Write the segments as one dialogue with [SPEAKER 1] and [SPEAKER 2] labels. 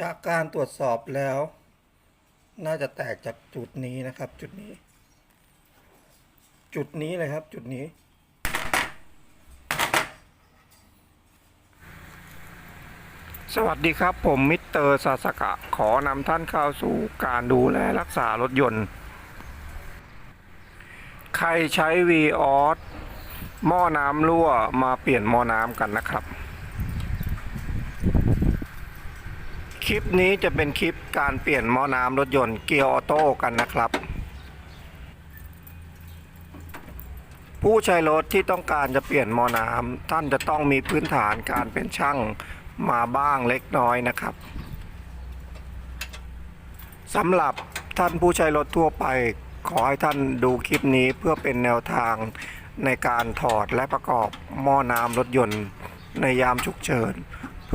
[SPEAKER 1] จากการตรวจสอบแล้ว น่าจะแตกจากจุดนี้นะครับ จุดนี้ จุดนี้เลยครับ จุดนี้ สวัสดีครับ ผมมิสเตอร์ซาสกะ ขอนำท่านเข้าสู่การดูแลรักษารถยนต์ ใครใช้ v ีออสหม้อน้ำรั่วมาเปลี่ยนหม้อน้ำกันนะครับ คลิปนี้จะเป็นคลิปการเปลี่ยนหม้อน้ำรถยนต์เกียร์ออโต้กันนะครับ ผู้ใช้รถที่ต้องการจะเปลี่ยนหม้อน้ำท่านจะต้องมีพื้นฐานการเป็นช่างมาบ้างเล็กน้อยนะครับสำหรับท่านผู้ใช้รถทั่วไป ขอให้ท่านดูคลิปนี้เพื่อเป็นแนวทางในการถอดและประกอบหม้อน้ำรถยนต์ในยามฉุกเฉิน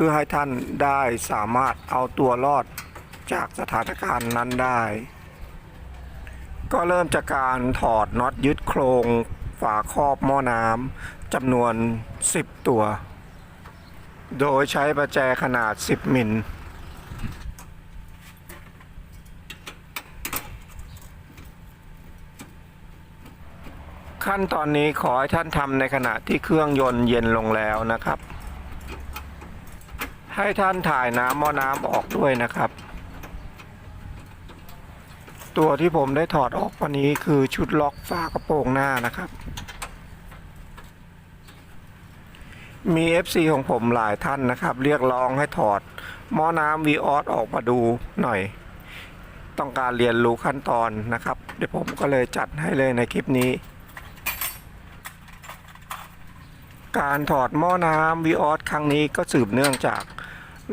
[SPEAKER 1] พื่อให้ท่านได้สามารถเอาตัวรอดจากสถานการณ์นั้นได้ ก็เริ่มจากการถอดน็อตยึดโครงฝาครอบหม้อน้ำจำนวน 10 ตัว โดยใช้ประแจขนาด 10 มิลขั้นตอนนี้ขอให้ท่านทำในขณะที่เครื่องยนต์เย็นลงแล้วนะครับ ให้ท่านถ่ายน้ำหม้อน้ำออกด้วยนะครับ ตัวที่ผมได้ถอดออกวันนี้คือชุดล็อกฝากระโปรงหน้านะครับ มี FC ของผมหลายท่านนะครับ เรียกร้องให้ถอดหม้อน้ำวีออสออกมาดูหน่อย ต้องการเรียนรู้ขั้นตอนนะครับ เดี๋ยวผมก็เลยจัดให้เลยในคลิปนี้การถอดหม้อน้ำวีออสครั้งนี้ก็สืบเนื่องจาก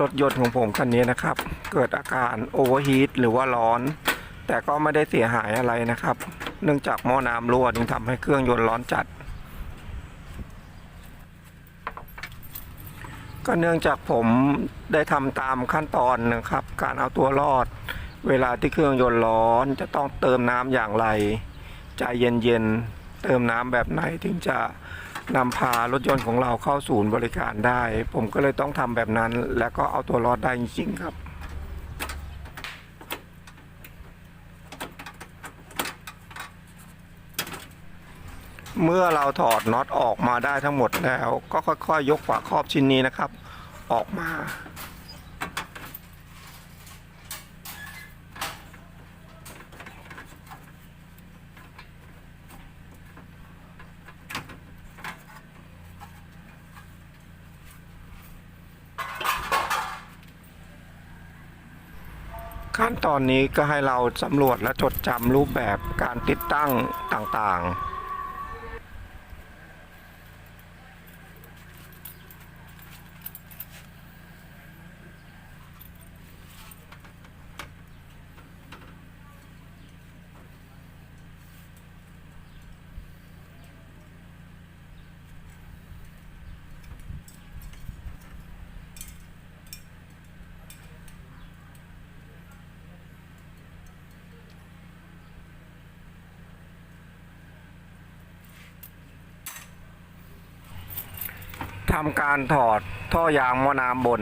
[SPEAKER 1] รถยนต์ของผมคันนี้นะครับ เกิดอาการโอเวอร์ฮีทหรือว่าร้อน แต่ก็ไม่ได้เสียหายอะไรนะครับ เนื่องจากหม้อน้ำรั่วจึงทำให้เครื่องยนต์ร้อนจัด ก็เนื่องจากผมได้ทำตามขั้นตอนนะครับ การเอาตัวรอด เวลาที่เครื่องยนต์ร้อนจะต้องเติมน้ำอย่างไรใจเย็นๆเติมน้ำแบบไหนถึงจะ นำพารถยนต์ของเราเข้าศูนย์บริการได้ ผมก็เลยต้องทำแบบนั้น แล้วก็เอาตัวรอดได้จริงๆครับ เมื่อเราถอดน็อตออกมาได้ทั้งหมดแล้ว ก็ค่อยๆยกฝาครอบชิ้นนี้นะครับ ออกมา ขั้นตอนนี้ก็ให้เราสำรวจและจดจำรูปแบบการติดตั้งต่างๆ ทำการถอดท่อยางม้อน้ำบน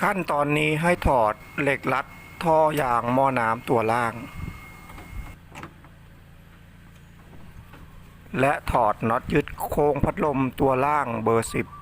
[SPEAKER 1] ขั้นตอนนี้ให้ถอดเหล็กรัดท่อยางหม้อน้ำตัวล่าง และถอดน็อตยึดโค้งพัดลมตัวล่างเบอร์10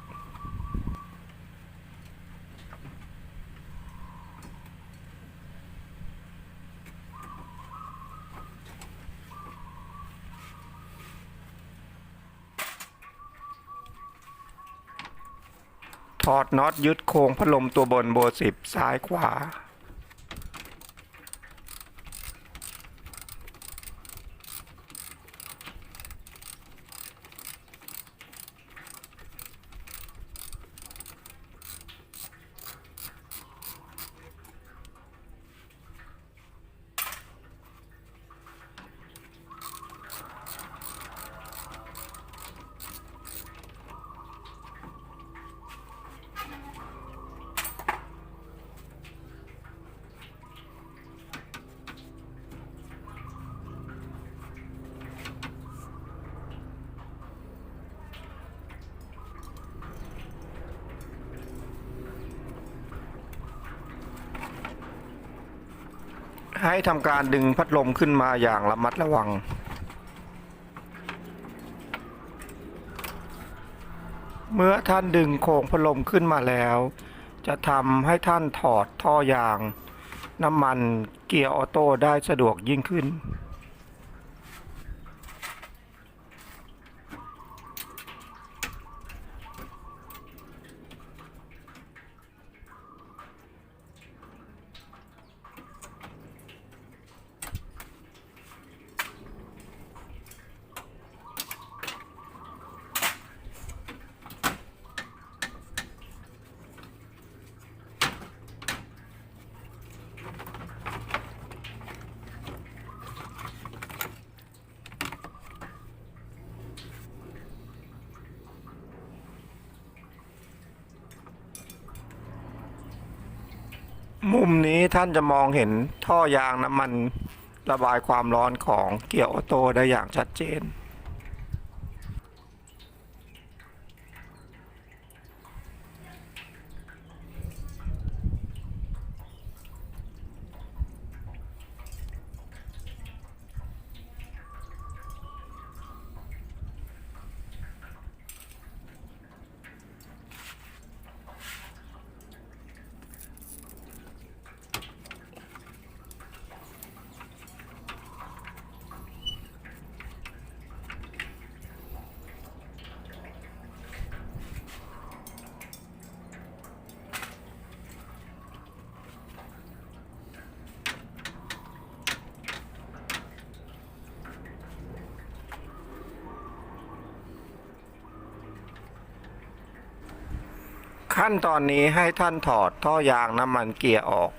[SPEAKER 1] ถอดน็อตยึดโครงพัดลมตัวบนเบอร์สิบซ้ายขวา ให้ทำการดึงพัดลมขึ้นมาอย่างระมัดระวัง เมื่อท่านดึงโครงพัดลมขึ้นมาแล้ว จะทำให้ท่านถอดท่อยาง น้ำมันเกียร์ออโต้ได้สะดวกยิ่งขึ้น มุมนี้ท่านจะมองเห็นท่อยางน้ำมันระบายความร้อนของเกียร์ออโต้ได้อย่างชัดเจน ขั้นตอนนี้ให้ท่านถอดท่อยางน้ำมันเกียร์ออก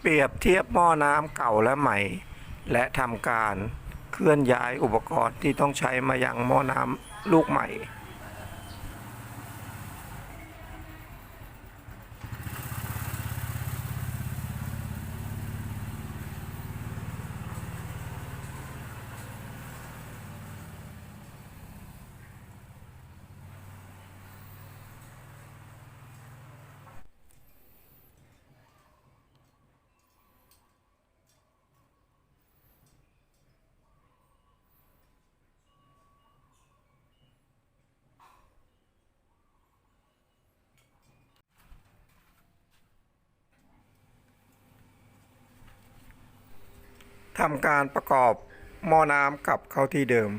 [SPEAKER 1] เปรียบเทียบหม้อน้ำเก่าและใหม่ และทำการเคลื่อนย้ายอุปกรณ์ที่ต้องใช้มายังหม้อน้ำลูกใหม่ ทำการประกอบหม้อน้ำกลับเข้าที่เดิม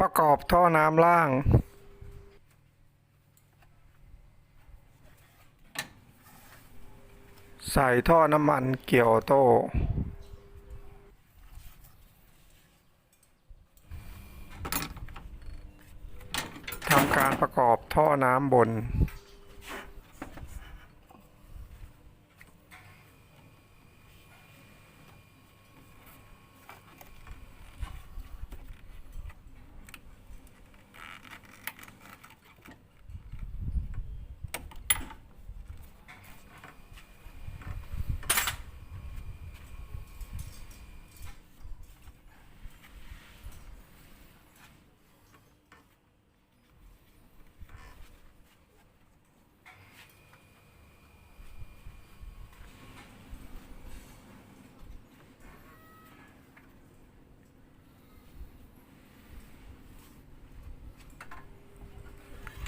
[SPEAKER 1] ประกอบท่อน้ำล่าง ใส่ท่อน้ำมันเกี่ยวออโต้ ทำการประกอบท่อน้ำบน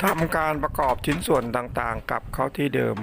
[SPEAKER 1] ทำการประกอบชิ้นส่วนต่างๆกลับเข้าที่เดิม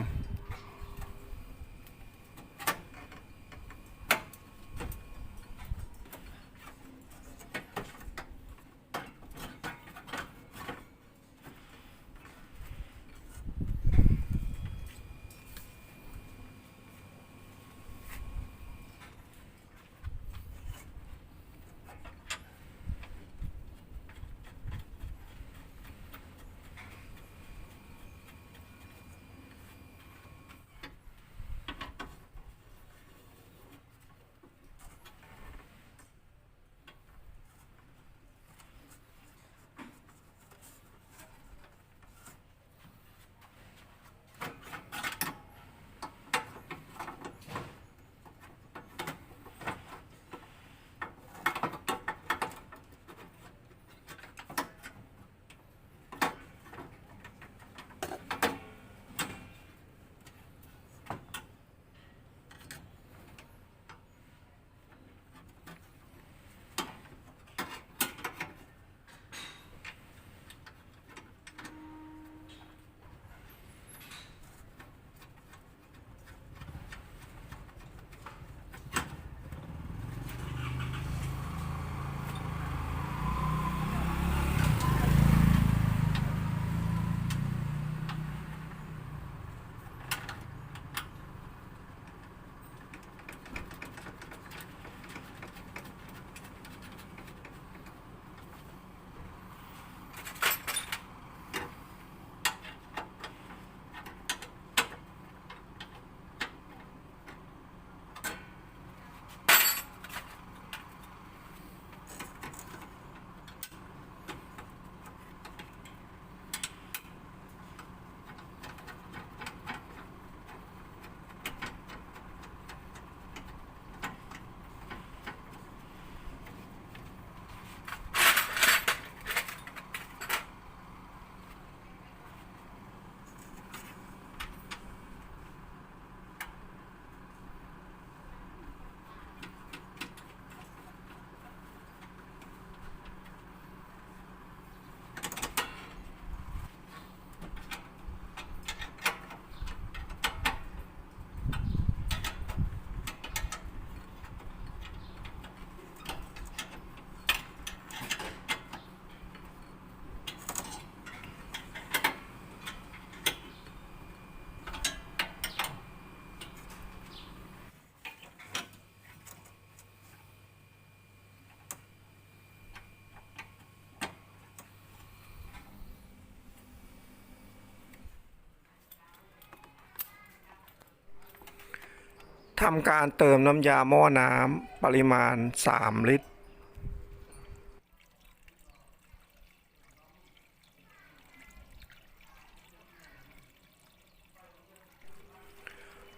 [SPEAKER 1] ทำการเติมน้ำยาหม้อน้ำปริมาณ 3 ลิตร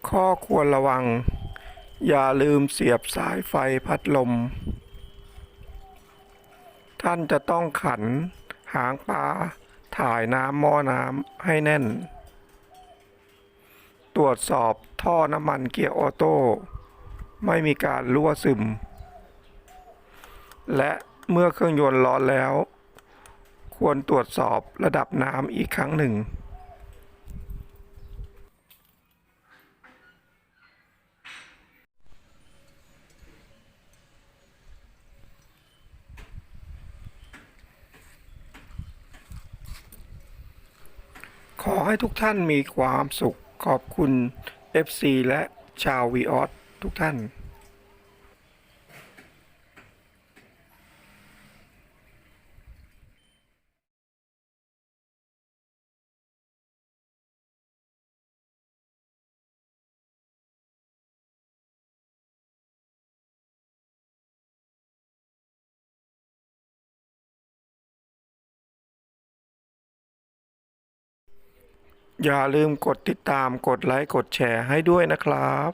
[SPEAKER 1] ข้อควรระวัง อย่าลืมเสียบสายไฟพัดลม ท่านจะต้องขันหางปลาถ่ายน้ำหม้อน้ำให้แน่น ตรวจสอบท่อน้ำมันเกียร์ออโต้ไม่มีการรั่วซึม และเมื่อเครื่องยนต์ร้อนแล้ว ควรตรวจสอบระดับน้ำอีกครั้งหนึ่ง ขอให้ทุกท่านมีความสุข ขอบคุณ FC และชาววีออสทุกท่าน อย่าลืมกดติดตามกดไลค์กดแชร์ให้ด้วยนะครับ